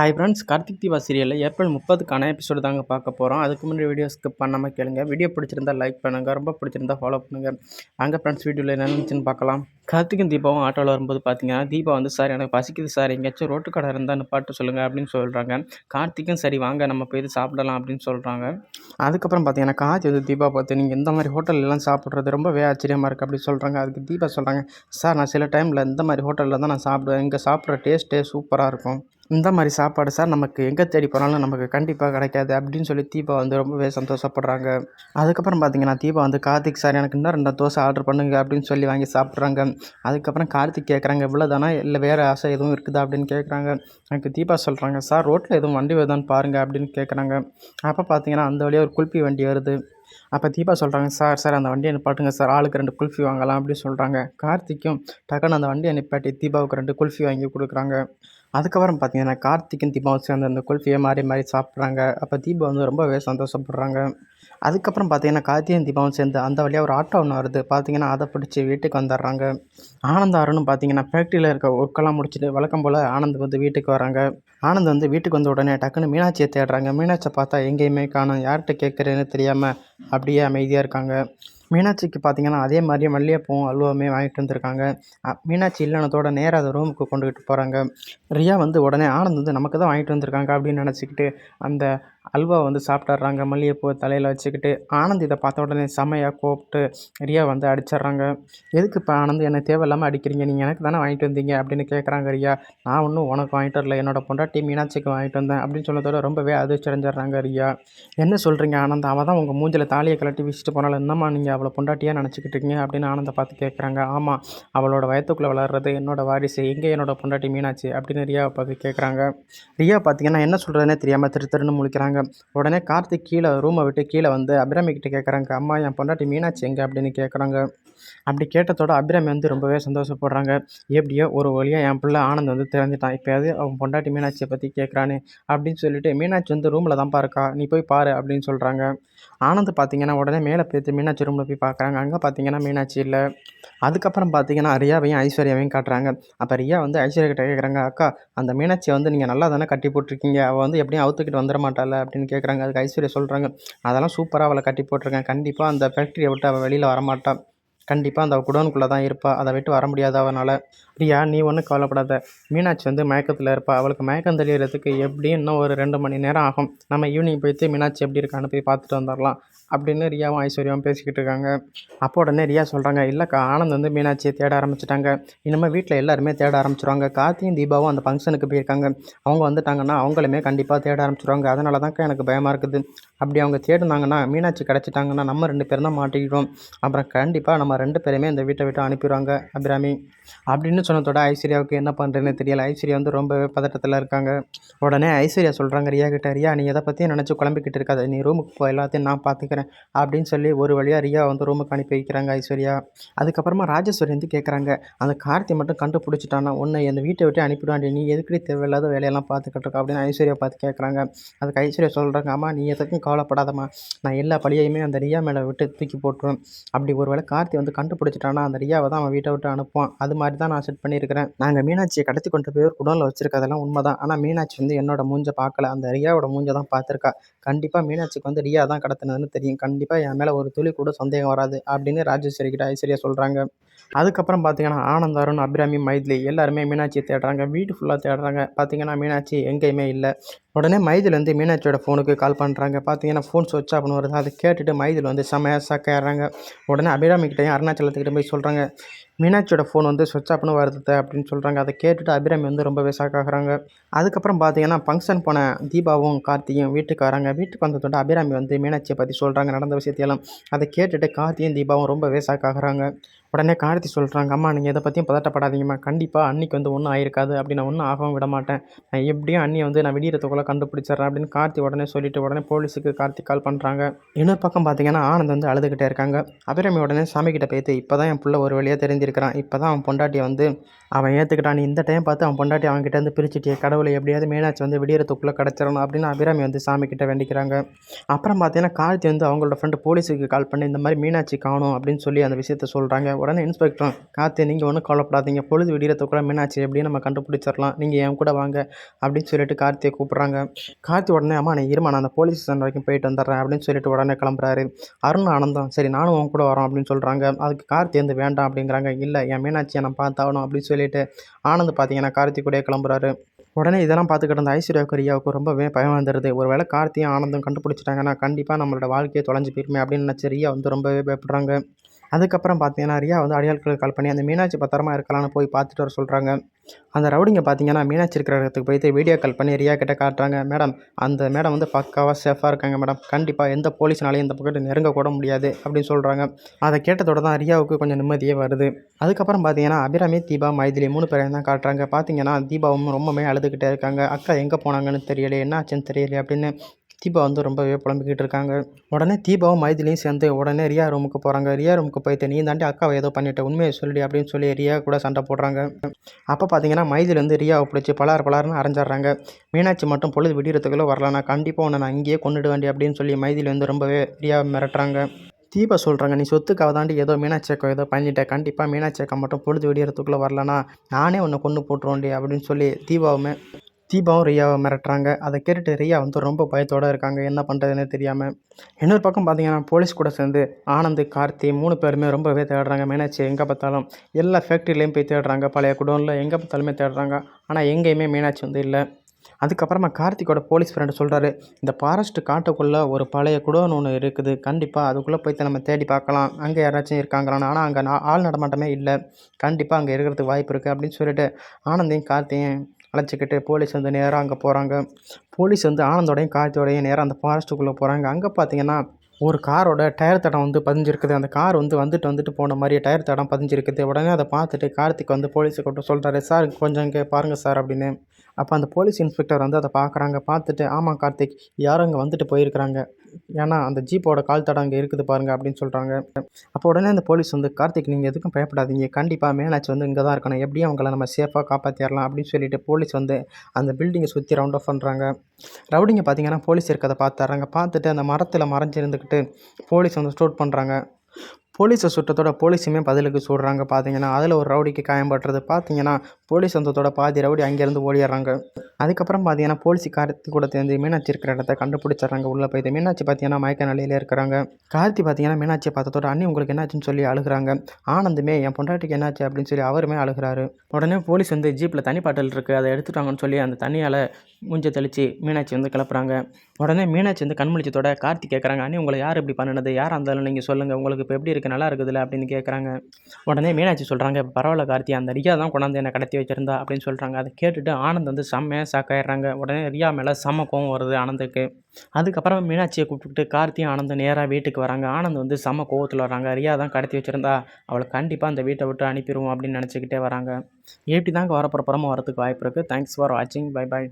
Hi friends Karthik Deepa சீரியலில் April முப்பதுக்கான episode தாங்க பார்க்க போகிறோம் அதுக்கு முன்னாடி வீடியோ ஸ்கிப் பண்ணாமல் கேளுங்க. வீடியோ பிடிச்சிருந்தா லைக் பண்ணுங்கள் ரொம்ப பிடிச்சிருந்தா ஃபாலோ பண்ணுங்கள் அங்கே ஃப்ரெண்ட்ஸ் வீடியோவில் என்ன நினச்சின்னு பார்க்கலாம். கார்த்திக்கும் தீபாவும் ஆட்டோவில் வரும்போது பார்த்தீங்கன்னா தீபா வந்து சார் எனக்கு பசிக்குது சார். எங்கேயாச்சும் ரோட்டு கடை இருந்தால் பாட்டு சொல்லுங்கள் அப்படின்னு சொல்கிறாங்க கார்த்திக்கும் சரி வாங்க. நம்ம போய் சாப்பிடலாம் அப்படின்னு சொல்கிறாங்க அதுக்கப்புறம் பார்த்தீங்கன்னா கார்த்தி வந்து தீபா பார்த்து நீங்கள் இந்த மாதிரி ஹோட்டல்லாம் சாப்பிட்றது ரொம்பவே ஆச்சரியமாக இருக்குது அப்படின்னு சொல்கிறாங்க அதுக்கு தீபா சொல்கிறாங்க சார் நான் சில டைமில் இந்த மாதிரி ஹோட்டலில் தான் நான் சாப்பிடுவேன். இங்கே சாப்பிட்ற டேஸ்ட்டே சூப்பராக இருக்கும். இந்த மாதிரி சாப்பாடு சார் நமக்கு எங்கே தேடி போனாலும் நமக்கு கண்டிப்பாக கிடைக்காது அப்படின்னு சொல்லி தீபா வந்து ரொம்பவே சந்தோஷப்படுறாங்க. அதுக்கப்புறம் பார்த்தீங்கன்னா தீபா வந்து கார்த்திக் சார் எனக்கு இன்னும் ரெண்டு தோசை ஆர்டர் பண்ணுங்க அப்படின்னு சொல்லி வாங்கி சாப்பிட்றாங்க. அதுக்கப்புறம் கார்த்திக் கேட்குறாங்க இவ்வளோதானா இல்லை வேறு ஆசை எதுவும் இருக்குதா? அப்படின்னு கேட்குறாங்க எனக்கு தீபா சொல்கிறாங்க சார் ரோட்டில் எதுவும் வண்டி வருதான்னு பாருங்கள் அப்படின்னு கேட்குறாங்க அப்போ பார்த்தீங்கன்னா அந்த வழியாக ஒரு குல்பி வண்டி வருது. அப்போ தீபா சொல்கிறாங்க சார் சார் அந்த வண்டியை நிப்பாட்டுங்க சார் ஆளுக்கு ரெண்டு குல்ஃபி வாங்கலாம் அப்படின்னு சொல்கிறாங்க கார்த்திக்கும் டக்குன்னு அந்த வண்டியை நிப்பாட்டி தீபாவுக்கு ரெண்டு குல்ஃபி வாங்கி கொடுக்குறாங்க. அதுக்கப்புறம் பார்த்தீங்கன்னா கார்த்திக்கும் தீபாவும் சேர்ந்து அந்த குல்ஃபியை மாறி மாறி சாப்பிட்றாங்க. அப்போ தீபா வந்து ரொம்பவே சந்தோஷப்படுறாங்க. அதுக்கப்புறம் பார்த்தீங்கன்னா கார்த்தியும் தீபாவும் சேர்ந்து அந்த வழியாக ஒரு ஆட்டோ ஒன்று வருது. பார்த்தீங்கன்னா அதை பிடிச்சி வீட்டுக்கு வந்துடுறாங்க. ஆனந்த் அருணும் பார்த்தீங்கன்னா ஃபேக்ட்ரியில் இருக்க ஒர்க்கெல்லாம் முடிச்சுட்டு வழக்கம் போல் ஆனந்த் வந்து வீட்டுக்கு வராங்க. ஆனந்த் வந்து வீட்டுக்கு வந்த உடனே டக்குன்னு மீனாட்சியை தேடுறாங்க. மீனாட்சியை பார்த்தா எங்கேயுமே காணும். யார்கிட்ட கேட்குறேன்னு தெரியாமல் அப்படியே அமைதியாக இருக்காங்க. மீனாட்சிக்கு பார்த்தீங்கன்னா அதே மாதிரியே மல்லிகைப்பூவும் அல்வாவுமே வாங்கிட்டு வந்திருக்காங்க. மீனாட்சி இல்லைனத்தோட நேராக அதை ரூமுக்கு கொண்டுக்கிட்டு போகிறாங்க ரியா வந்து உடனே ஆனந்த் வந்து நமக்கு தான் வாங்கிட்டு வந்திருக்காங்க அப்படின்னு நினச்சிக்கிட்டு அந்த அல்வா வந்து சாப்பிட்டுறாங்க மல்லிகைப்பூ தலையில் வச்சுக்கிட்டு ஆனந்த் இதை பார்த்த உடனே செமையாக கூப்பிட்டு ரியா வந்து அடிச்சிடுறாங்க. எதுக்கு இப்போ ஆனந்த் என்னை தேவையில்லாமல் அடிக்கிறீங்க? நீங்கள் எனக்கு தானே வாங்கிட்டு வந்தீங்க? அப்படின்னு கேட்குறாங்க ரியா. நான் ஒன்றும் உனக்கு வாங்கிட்டு வரல. என்னோட பொண்டாட்டி மீனாட்சிக்கு வாங்கிட்டு வந்தேன். அப்படின்னு சொன்னதோட ரொம்பவே அதிர்ச்சி அடைஞ்சிட்றாங்க ரியா. என்ன சொல்கிறீங்க ஆனந்த்? அவள் தான் உங்கள் மூஞ்சில் தாலியை கலட்டி வச்சுட்டு போனாலும் என்னம்மா நீங்கள் அவளை பொண்டாட்டியாக நினச்சிக்கிட்டு இருக்கீங்க அப்படின்னு ஆனந்தை பார்த்து கேட்குறாங்க ஆமாம் அவளோட வயத்துக்குள்ளே வளர்றது என்னோட வாரிசு. எங்கே என்னோட பொண்டாட்டி மீனாட்சி? அப்படின்னு ரியாவை பார்த்து கேட்குறாங்க ரியா பார்த்தீங்கன்னா என்ன சொல்கிறதுனே தெரியாமல் திரு திருன்னு முழிக்கிறாங்க. உடனே கார்த்திக் கீழே ரூமை விட்டு கீழே வந்து அபிரமிகிட்ட கேட்குறாங்க அம்மா என் பொண்டாட்டி மீனாட்சி எங்கே? அப்படின்னு கேட்குறாங்க அப்படி கேட்டதோட அபிராமி வந்து ரொம்பவே சந்தோஷப்படுறாங்க. எப்படியோ ஒரு வழியாக என் பிள்ளை ஆனந்த் வந்து திறந்துட்டான். இப்போயாவது அவன் பொண்டாட்டி மீனாட்சியை பற்றி கேட்குறானே அப்படின்னு சொல்லிட்டு மீனாட்சி வந்து ரூமில் தான்ப்பா இருக்கா நீ போய் பாரு அப்படின்னு சொல்கிறாங்க ஆனந்த் பார்த்தீங்கன்னா உடனே மேலே போய்த்து மீனாட்சி ரூமில் போய் பார்க்குறாங்க அங்கே பார்த்தீங்கன்னா மீனாட்சி இல்லை. அதுக்கப்புறம் பார்த்தீங்கன்னா ரியாவையும் ஐஸ்வர்யாவையும் காட்டுறாங்க. அப்போ ரியா வந்து ஐஸ்வர்யா கிட்ட கேட்குறாங்க அக்கா அந்த மீனாட்சியை வந்து நீங்கள் நல்லா தானே கட்டி போட்டிருக்கீங்க. அவள் வந்து எப்படியும் அவுத்துக்கிட்டு வந்துட மாட்டாள் அப்படின்னு கேட்குறாங்க அதுக்கு ஐஸ்வர்யா சொல்கிறாங்க அதெல்லாம் சூப்பராக அவளை கட்டி போட்டிருக்கேன். கண்டிப்பாக அந்த ஃபேக்ட்ரியை விட்டு அவள் வெளியில் வரமாட்டாள் கண்டிப்பாக அந்த குடோனுக்குள்ளே தான் இருப்பாள் அதை விட்டு வர முடியாது அவனால். பிரியா நீ ஒன்றும் கவலைப்படாத. மீனாட்சி வந்து மயக்கத்தில் இருப்பாள் அவளுக்கு மயக்கம் தெளிகிறதுக்கு எப்படியும் இன்னும் ஒரு ரெண்டு மணி நேரம் ஆகும். நம்ம ஈவினிங் போயிட்டு மீனாட்சி எப்படி இருக்கான்னு போய் பார்த்துட்டு வந்துடலாம் அப்படின்னு ரியாவும் ஐஸ்வர்யாவும் பேசிக்கிட்டு இருக்காங்க. அப்போ உடனே ரியா சொல்கிறாங்க இல்லைக்கா ஆனந்த் வந்து மீனாட்சியை தேட ஆரம்பிச்சிட்டாங்க. இனிமேல் வீட்டில் எல்லாருமே தேட ஆரம்பிச்சிருவாங்க. கார்த்தியும் தீபாவும் அந்த ஃபங்க்ஷனுக்கு போயிருக்காங்க. அவங்க வந்துட்டாங்கன்னா அவங்களுமே கண்டிப்பாக தேட ஆரம்பிச்சிருவாங்க. அதனால தான்க்கா எனக்கு பயமாக இருக்குது. அப்படி அவங்க தேடினாங்கன்னா மீனாட்சி கிடச்சிட்டாங்கன்னா நம்ம ரெண்டு பேரும் தான் மாட்டிக்கிடுவோம். அப்புறம் கண்டிப்பாக நம்ம ரெண்டு பேருமே இந்த வீட்டை விட்டு அனுப்பிடுவாங்க அபிராமி. அப்படின்னு சொன்னதோட ஐஸ்வர்யாவுக்கு என்ன பண்ணுறேன்னு தெரியல. ஐஸ்வர்யா வந்து ரொம்பவே பதட்டத்தில் இருக்காங்க. உடனே ஐஸ்வர்யா சொல்கிறாங்க ரியா கிட்ட ரியா நீ எதை பற்றியும் நினச்சி குழம்பிக்கிட்டு இருக்காது. நீ ரூமுக்கு போ எல்லாத்தையும் நான் பார்த்துக்கிறேன் அப்படின்னு சொல்லி ஒரு வழியாக ரியா வந்து ரூமுக்கு அனுப்பி வைக்கிறாங்க ஐஸ்வர்யா. அதுக்கப்புறமா ராஜேஸ்வரி வந்து கேட்குறாங்க அந்த கார்த்தி மட்டும் கண்டுபிடிச்சிட்டானா உன்னை அந்த வீட்டை விட்டு அனுப்பிடுவாண்டி. நீ எதுக்கடி தேவையில்லாத வேலையெல்லாம் பார்த்துக்கிட்டு இருக்கா? அப்படின்னு ஐஸ்வர்யா பார்த்து கேட்குறாங்க அதுக்கு ஐஸ்வர்யா சொல்கிறாங்க ஆமாம் நீ எதுக்கும் கவலைப்படாதம்மா. நான் எல்லா பழியையுமே அந்த ரியா மேலே விட்டு தூக்கி போட்டுருவேன். அப்படி ஒரு வேளை கார்த்தி வந்து கண்டுபிடிச்சிட்டானா அந்த ரியாவை தான் அவன் வீட்டை விட்டு அனுப்புவான். அது மாதிரி தான் நான் செட் பண்ணியிருக்கிறேன். நாங்கள் மீனாட்சியை கடத்தி கொண்டு போய் ஒரு குடோனில் வச்சிருக்கதெல்லாம் உண்மை தான் ஆனால் மீனாட்சி வந்து என்னோட மூஞ்சை பார்க்கல. அந்த ரியாவோட மூஞ்சை தான் பார்த்துருக்கா. கண்டிப்பாக மீனாட்சிக்கு வந்து ரியா தான் கடத்தினதுன்னு தெரியும். கண்டிப்பாக என் மேலே ஒரு துளி கூட சந்தேகம் வராது அப்படின்னு ராஜேஸ்வரி கிட்ட ஐஸ்வர்யா சொல்கிறாங்க அதுக்கப்புறம் பார்த்தீங்கன்னா ஆனந்த் அருண் அபிராமி மைதிலி எல்லாருமே மீனாட்சியை தேடுறாங்க. வீடு ஃபுல்லாக தேடுறாங்க. பார்த்தீங்கன்னா மீனாட்சி எங்கேயுமே இல்லை. உடனே மைதில் வந்து மீனாட்சியோட ஃபோனுக்கு கால் பண்ணுறாங்க பார்த்தீங்கன்னா ஃபோன் சுவிட்ச் ஆஃப்னு வருது அதை கேட்டுட்டு மைதில் வந்து செம்மையாக சக்கையாடுறாங்க உடனே அபிராமிக்கிட்டையும் அருணாச்சலத்துக்கிட்ட போய் சொல்கிறாங்க மீனாட்சியோட ஃபோன் வந்து சுவிட்ச் ஆஃப்னு வருது அப்படின்னு சொல்கிறாங்க அதை கேட்டுட்டு அபிராமி வந்து ரொம்பவே ஆகுறாங்க. அதுக்கப்புறம் பார்த்தீங்கன்னா ஃபங்க்ஷன் போன தீபாவும் கார்த்தியும் வீட்டுக்கு வராங்க. வீட்டுக்கு வந்ததோட அபிராமி வந்து மீனாட்சியை பற்றி சொல்கிறாங்க நடந்த விஷயத்தையெல்லாம். அதை கேட்டுட்டு கார்த்தியும் தீபாவும் ரொம்பவே ஆகுறாங்க. உடனே கார்த்தி சொல்கிறாங்க அம்மா நீங்கள் எதை பற்றியும் பதட்டப்படாதீங்கம்மா. கண்டிப்பாக அன்னிக்கு வந்து ஒன்றும் ஆயிருக்காது. அப்படி நான் ஒன்றும் ஆகவும் விட மாட்டேன். நான் எப்படியும் அண்ணியை வந்து நான் விடியறதுக்குள்ளே கண்டுபிடிச்சிட்றேன் அப்படின்னு கார்த்தி உடனே சொல்லிட்டு உடனே போலீஸுக்கு கார்த்தி கால் பண்ணுறாங்க இன்னொரு பக்கம் பார்த்தீங்கன்னா ஆனந்த் வந்து அழுதுகிட்டே இருக்காங்க. அபிராமி உடனே சாமி பேத்து இப்போ தான் என் பிள்ளை ஒரு வழியாக தெரிஞ்சிருக்கிறான். இப்போ தான் அவன் பொண்டாட்டியை வந்து அவன் ஏற்றுக்கிட்டான் நீ இந்த டைம் பார்த்து அவன் பொண்டாட்டி அவன்கிட்ட வந்து பிரிச்சுட்டே கடவுளை எப்படியாவது மீனாட்சி வந்து விடியறதுக்குள்ளே கிடச்சிடணும் அப்படின்னு அபிராமி வந்து சாமி வேண்டிக்கிறாங்க. அப்புறம் பார்த்தீங்கன்னா கார்த்தி வந்து அவங்களோட ஃப்ரெண்டு போலீஸுக்கு கால் பண்ணி இந்த மாதிரி மீனாட்சி காணும் அப்படின்னு சொல்லி அந்த விஷயத்த சொல்கிறாங்க உடனே இன்ஸ்பெக்டரும் கார்த்தி நீங்கள் ஒன்றும் கவலைப்படாதீங்க. பொழுது விடியறதுக்குள்ள மீனாட்சி எப்படியும் நம்ம கண்டுபிடிச்சிடலாம். நீங்கள் என் கூட வாங்க அப்படின்னு சொல்லிட்டு கார்த்தியை கூப்பிட்றாங்க. கார்த்தி உடனே அம்மா நீ இருமா நான் அந்த போலீஸ் ஸ்டேஷன் வரைக்கும் போயிட்டு வந்துடுறேன் அப்படின்னு சொல்லிட்டு உடனே கிளம்புறாரு. அருண் ஆனந்தம். சரி நானும் உன் கூட வரோம் அப்படின்னு சொல்கிறாங்க அதுக்கு கார்த்தி வந்து வேண்டாம் அப்படிங்கிறாங்க. இல்லை என் மீனாட்சியை நான் பார்த்தாகணும் அப்படின்னு சொல்லிட்டு ஆனந்த் பார்த்தீங்கன்னா கார்த்தி கூடயே கிளம்புறாரு. உடனே இதெல்லாம் பார்த்துக்கிட்டு இருந்த ஐஸ்வர்யாவுக்கு ரியாவுக்கு ரொம்பவே பயம் வந்துடுது ஒரு வேளை கார்த்தியும் ஆனந்தம் கண்டுபிடிச்சிட்டாங்கன்னா கண்டிப்பாக நம்மளோட வாழ்க்கையை தொலைஞ்சு போயிருமே அப்படின்னு நினச்சி ரியா வந்து ரொம்பவே பயப்படுறாங்க. அதுக்கப்புறம் பார்த்தீங்கன்னா ரியா வந்து அடியாட்களுக்கு கால் பண்ணி அந்த மீனாட்சி பத்திரமா இருக்கலாம்னு போய் பார்த்துட்டு வர சொல்கிறாங்க அந்த ரவுடிங்க பார்த்தீங்கன்னா மீனாட்சி இருக்கிற இடத்துக்கு போயிட்டு வீடியோ கால் பண்ணி ரியா கிட்ட காட்டுறாங்க. மேடம் அந்த மேடம் வந்து பக்காவாக சேஃபாக இருக்காங்க மேடம். கண்டிப்பாக எந்த போலீஸ்னாலையும் இந்த பக்கத்து நெருங்க கூட முடியாது அப்படின்னு சொல்கிறாங்க அதை கேட்டதோட தான் ரியாவுக்கு கொஞ்சம் நிம்மதியே வருது. அதுக்கப்புறம் பார்த்தீங்கன்னா அபிராமி தீபா மைதிலி மூணு பேரையும் தான் காட்டுறாங்க. பார்த்தீங்கன்னா தீபாவும் ரொம்பவே அழுதுகிட்டே இருக்காங்க. அக்கா எங்கே போனாங்கன்னு தெரியல என்ன ஆச்சுன்னு தெரியல அப்படின்னு தீபா வந்து ரொம்பவே புலம்பிக்கிட்டு இருக்காங்க. உடனே தீபாவும் மைதிலையும் சேர்ந்து உடனே ரியா ரூமுக்கு போகிறாங்க ரியா ரூமுக்கு போயிட்டு நீ தாண்டி அக்காவை ஏதோ பண்ணிட்ட உண்மையை சொல்லி அப்படின்னு சொல்லி ரியா கூட சண்டை போடுறாங்க. அப்போ பார்த்தீங்கன்னா மைதிலேருந்து வந்து ரியாவை பிடிச்சி பலார் பலார்னு அரைஞ்சிடுறாங்க. மீனாட்சி மட்டும் பொழுது விடியறதுக்குள்ளே வரலனா கண்டிப்பாக உன்னை நான் இங்கேயே கொண்டுட அப்படின்னு சொல்லி மைதில் வந்து ரொம்பவே ரியாவை மிரட்டுறாங்க. தீபா சொல்கிறாங்க நீ சொத்துக்காக தாண்டி ஏதோ மீனாட்சி அக்கா ஏதோ பண்ணிட்டேன் கண்டிப்பாக மீனாட்சி அக்கா மட்டும் பொழுது விடியறதுக்குள்ளே வரலனா நானே உன்னை கொண்டு போட்டுருவோண்டி அப்படின்னு சொல்லி தீபாவுமே தீபாவும் ரியாவை மிரட்டுறாங்க. அதை கேட்டுட்டு ரியா வந்து ரொம்ப பயத்தோடு இருக்காங்க. என்ன பண்ணுறதுன்னு தெரியாமல் இன்னொரு பக்கம் பார்த்தீங்கன்னா போலீஸ் கூட சேர்ந்து ஆனந்த் கார்த்தி மூணு பேருமே ரொம்பவே தேடுறாங்க. மீனாட்சி எங்கே பார்த்தாலும் எல்லா ஃபேக்ட்ரிலையும் போய் தேடுறாங்க. பழைய குடோனில் எங்கே பார்த்தாலுமே தேடுறாங்க. ஆனால் எங்கேயுமே மீனாட்சி வந்து இல்லை. அதுக்கப்புறமா கார்த்திக்கோட போலீஸ் ஃப்ரெண்டு சொல்கிறாரு இந்த ஃபாரஸ்ட் காட்டுக்குள்ளே ஒரு பழைய குடோன் ஒன்று இருக்குது. கண்டிப்பாக அதுக்குள்ளே போய்த்து நம்ம தேடி பார்க்கலாம். அங்கே யாராச்சும் இருக்காங்களான்னு. ஆனால் அங்கே நான் ஆள் நடமாட்டமே இல்லை. கண்டிப்பாக அங்கே இருக்கிறதுக்கு வாய்ப்பு இருக்குது அப்படின்னு சொல்லிட்டு ஆனந்தையும் கார்த்தியும் அழைச்சிக்கிட்டு போலீஸ் வந்து நேராக அங்கே போகிறாங்க. போலீஸ் வந்து ஆனந்தோடையும் கார்த்தியோடையும் நேராக அந்த ஃபாரஸ்ட்டுக்குள்ளே போகிறாங்க. அங்கே பார்த்தீங்கன்னா ஒரு காரோட டயர் தடம் வந்து பதிஞ்சிருக்குது. அந்த கார் வந்து வந்துட்டு வந்துட்டு போன மாதிரி டயர் தடம் பதிஞ்சிருக்குது. உடனே அதை பார்த்துட்டு கார்த்திக் வந்து போலீஸை கொண்டு சொல்கிறாரு சார் கொஞ்சம் இங்கே பாருங்கள் சார் அப்படின்னு. அப்போ அந்த போலீஸ் இன்ஸ்பெக்டர் வந்து அதை பார்க்குறாங்க. பார்த்துட்டு ஆமாம் கார்த்திக் யாரும் அங்கே வந்துட்டு போயிருக்கிறாங்க. ஏன்னா அந்த ஜீப்போட கால் தடம் அங்கே இருக்குது பாருங்கள் அப்படின்னு சொல்கிறாங்க அப்போ உடனே அந்த போலீஸ் வந்து கார்த்திக் நீங்கள் எதுக்கும் பயப்படாதீங்க. கண்டிப்பாக மேனாச்சு வந்து இங்கே தான் இருக்கணும். எப்படியும் அவங்கள நம்ம சேஃபாக காப்பாற்றிடலாம் அப்படின்னு சொல்லிட்டு போலீஸ் வந்து அந்த பில்டிங்கை சுற்றி ரவுண்ட் ஆஃப் பண்ணுறாங்க ரவுடிங்க பார்த்தீங்கன்னா போலீஸ் இருக்கிறத பார்த்துறாங்க பார்த்துட்டு அந்த மரத்தில் மறைஞ்சிருந்துக்கிட்டு போலீஸ் வந்து ஸ்டோட் பண்ணுறாங்க போலீஸை சுட்டத்தோட போலீஸுமே பதிலுக்கு சுடுறாங்க பார்த்தீங்கன்னா அதில் ஒரு ரவுடிக்கு காயம்பட்டுறது பார்த்தீங்கன்னா போலீஸ் வந்ததோட பாதி ரவுடி அங்கேருந்து ஓடிடுறாங்க. அதுக்கப்புறம் பார்த்தீங்கன்னா போலீஸ் கார்த்தி கூட சேர்ந்து மீனாட்சி இருக்கிற இடத்த கண்டுபிடிச்சிடுறாங்க. உள்ளே போயிட்டு மீனாட்சி பார்த்தீங்கன்னா மயக்க நிலையிலே இருக்கிறாங்க. கார்த்தி பார்த்தீங்கன்னா மீனாட்சியை பார்த்ததோட அண்ணி உங்களுக்கு என்னாச்சுன்னு சொல்லி அழுகுறாங்க. ஆனந்துமே என் பொண்டாட்டிக்கு என்னாச்சு? அப்படின்னு சொல்லி அவருமே அழுகிறாரு. உடனே போலீஸ் வந்து ஜீப்பில் தனி பாட்டில் இருக்குது அதை எடுத்துட்டாங்கன்னு சொல்லி அந்த தண்ணியால் மூஞ்ச தெளித்து மீனாட்சி வந்து கிளப்புறாங்க. உடனே மீனாட்சி வந்து கண்முழிச்சத்தோட கார்த்தி கேட்குறாங்க அண்ணி உங்களை யார் இப்படி பண்ணினது? யார் இருந்தாலும் நீங்கள் சொல்லுங்கள் உங்களுக்கு இப்போ எப்படி நல்லா இருக்குதுல்ல அப்படின்னு கேட்குறாங்க உடனே மீனாட்சி சொல்கிறாங்க பரவாயில்ல கார்த்தி அந்த ரியா தான் கொண்டாந்து என்னை கடத்தி வச்சிருந்தா அப்படின்னு சொல்கிறாங்க அதை கேட்டுட்டு ஆனந்த் வந்து செம்மையாக சாக்காயிடுறாங்க உடனே ரியா மேலே செம்ம கோவம் வருது ஆனந்துக்கு. அதுக்கப்புறம் மீனாட்சியை கூப்பிட்டுட்டு கார்த்தியும் ஆனந்த் நேராக வீட்டுக்கு வராங்க. ஆனந்த் வந்து செம்ம கோவத்தில் வராங்க ரியா தான் கடத்தி வச்சிருந்தா அவளை கண்டிப்பாக அந்த வீட்டை விட்டு அனுப்பிடுவோம் அப்படின்னு நினச்சிக்கிட்டே வராங்க. எப்படி தாங்க வரப்போகிற படமும் வரதுக்கு வாய்ப்பு இருக்குது தேங்க்ஸ் ஃபார் வாட்சிங் பை பாய்